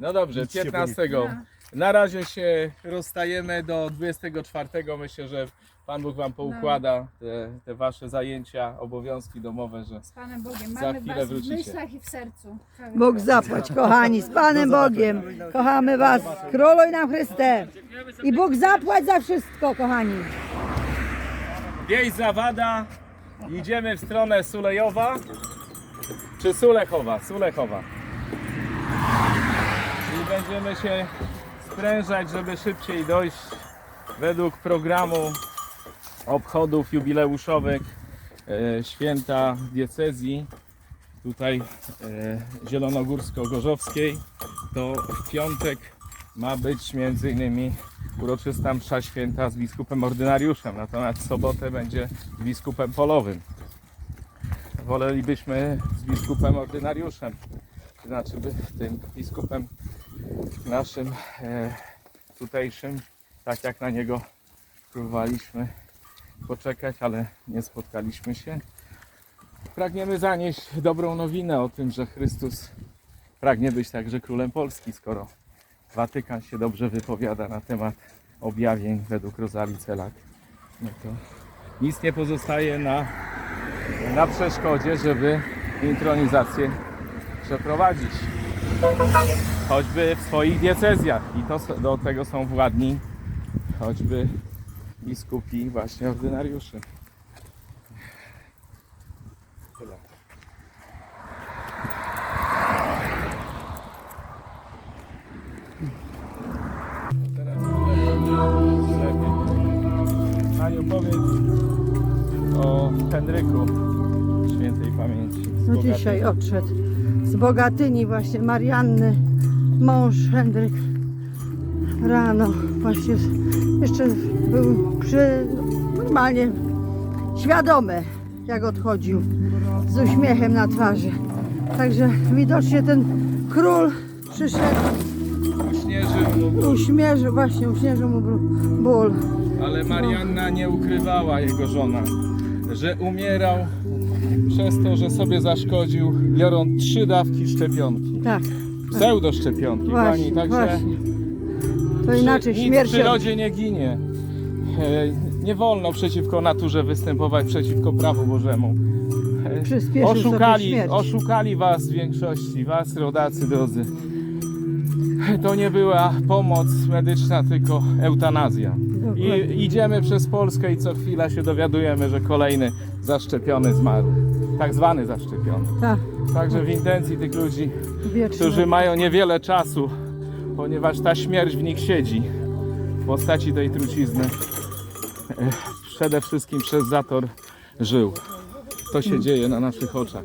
No dobrze, Nic się 15. Na razie się rozstajemy do 24. Myślę, że Pan Bóg Wam poukłada te, te Wasze zajęcia, obowiązki domowe, że Z Panem Bogiem. Za Mamy chwilę Was w wrócicie. myślach i w sercu. Cały Bóg czas. zapłać, kochani, z Panem Bogiem. Kochamy Was. Króluj nam Chryste. I Bóg zapłać za wszystko, kochani. wieś Zawada, idziemy w stronę Sulejowa, czy Sulechowa, Sulechowa. Będziemy się sprężać, żeby szybciej dojść według programu obchodów jubileuszowych e, święta diecezji tutaj e, zielonogórsko-gorzowskiej to w piątek ma być między innymi uroczysta msza święta z biskupem ordynariuszem, natomiast w sobotę będzie z biskupem polowym. Wolelibyśmy z biskupem ordynariuszem, znaczy tym biskupem naszym e, tutejszym, tak jak na niego próbowaliśmy poczekać, ale nie spotkaliśmy się. Pragniemy zanieść dobrą nowinę o tym, że Chrystus pragnie być także królem Polski, skoro Watykan się dobrze wypowiada na temat objawień według Rozali Celak. No to nic nie pozostaje na, na przeszkodzie, żeby intronizację przeprowadzić. Choćby w swoich diecezjach. I to, do tego są władni, choćby biskupi, właśnie ordynariuszy. Tyle. Teraz lepiej. Aniu, powiedz o Henryku świętej pamięci. No dzisiaj odszedł z Bogatyni właśnie Marianny, mąż Henryk. Rano właśnie jeszcze był przy, normalnie świadomy jak odchodził z uśmiechem na twarzy. Także widocznie ten król przyszedł, Uśmierzył mu uśmierzył, właśnie uśmierzył mu ból. ale Marianna nie ukrywała, jego żona, że umierał przez to, że sobie zaszkodził, biorąc trzy dawki szczepionki. Tak, Pseudoszczepionki, właśnie, pani, także właśnie. To inaczej nic w przyrodzie nie ginie. E, Nie wolno przeciwko naturze występować przeciwko prawu Bożemu. E, Oszukali, oszukali was w większości, was rodacy drodzy. To nie była pomoc medyczna, tylko eutanazja. I idziemy przez Polskę i co chwila się dowiadujemy, że kolejny zaszczepiony zmarł. Tak zwany zaszczepiony. Tak, Także w intencji tych ludzi, wieczne. którzy mają niewiele czasu, ponieważ ta śmierć w nich siedzi w postaci tej trucizny. e, Przede wszystkim przez zator żył. To się dzieje na naszych oczach.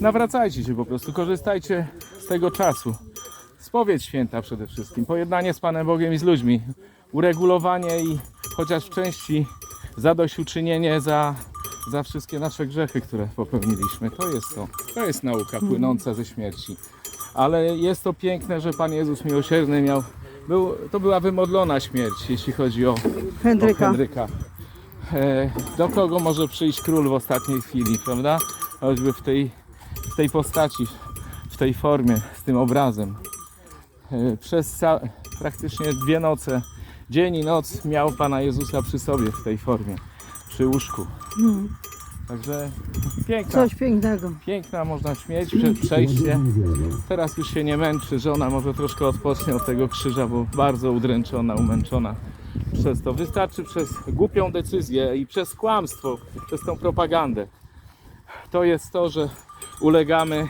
Nawracajcie się po prostu, korzystajcie z tego czasu. Spowiedź święta przede wszystkim, pojednanie z Panem Bogiem i z ludźmi, uregulowanie i chociaż w części zadośćuczynienie za, za wszystkie nasze grzechy, które popełniliśmy. To jest to. To jest nauka płynąca ze śmierci. Ale jest to piękne, że Pan Jezus miłosierny miał. Był, to była wymodlona śmierć, jeśli chodzi o, o Henryka. Henryka. E, do kogo może przyjść król w ostatniej chwili, prawda? Choćby w tej, w tej postaci, w tej formie, z tym obrazem. E, przez praktycznie dwie noce, dzień i noc miał Pana Jezusa przy sobie w tej formie, przy łóżku. Mm, Także piękna, Coś pięknego. piękna można śmieć, prze, przejście. Teraz już się nie męczy, żona może troszkę odpocznie od tego krzyża, bo bardzo udręczona, umęczona przez to. Wystarczy przez głupią decyzję i przez kłamstwo, przez tą propagandę. To jest to, że ulegamy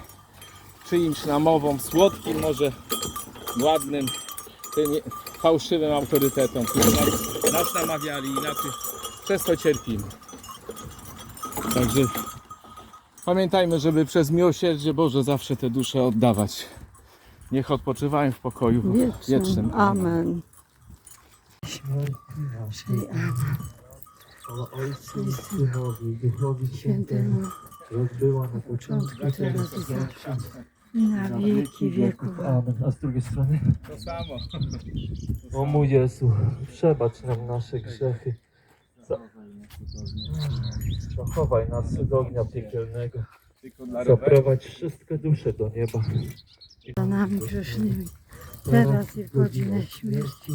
czyimś namowom, słodkim może, ładnym, tym fałszywym autorytetom, którzy nas, nas namawiali i inaczej przez to cierpimy. Także Pamiętajmy, żeby przez miłosierdzie Boże zawsze te dusze oddawać. Niech odpoczywają w pokoju Wiecznym. wiecznym. Amen. Chwała Ojcu i Synowi, i Duchowi Świętemu, jak była na początku, teraz i zawsze, na wieki wieków. Amen. A z drugiej strony? To samo. O mój Jezu, przebacz nam nasze grzechy. Za... Zachowaj nas od ognia piekielnego. Zaprowadź wszystkie dusze do nieba. za nami grzesznymi, teraz i w godzinę śmierci.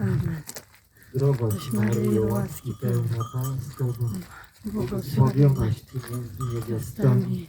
Amen. Zdrowaś Maryjo, łaski pełna Pan z Tobą, Błogosławionaś Ty między niewiastami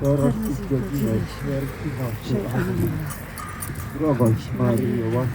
teraz i w godzinę śmierci naszej. Amen. Zdrowaś Maryjo,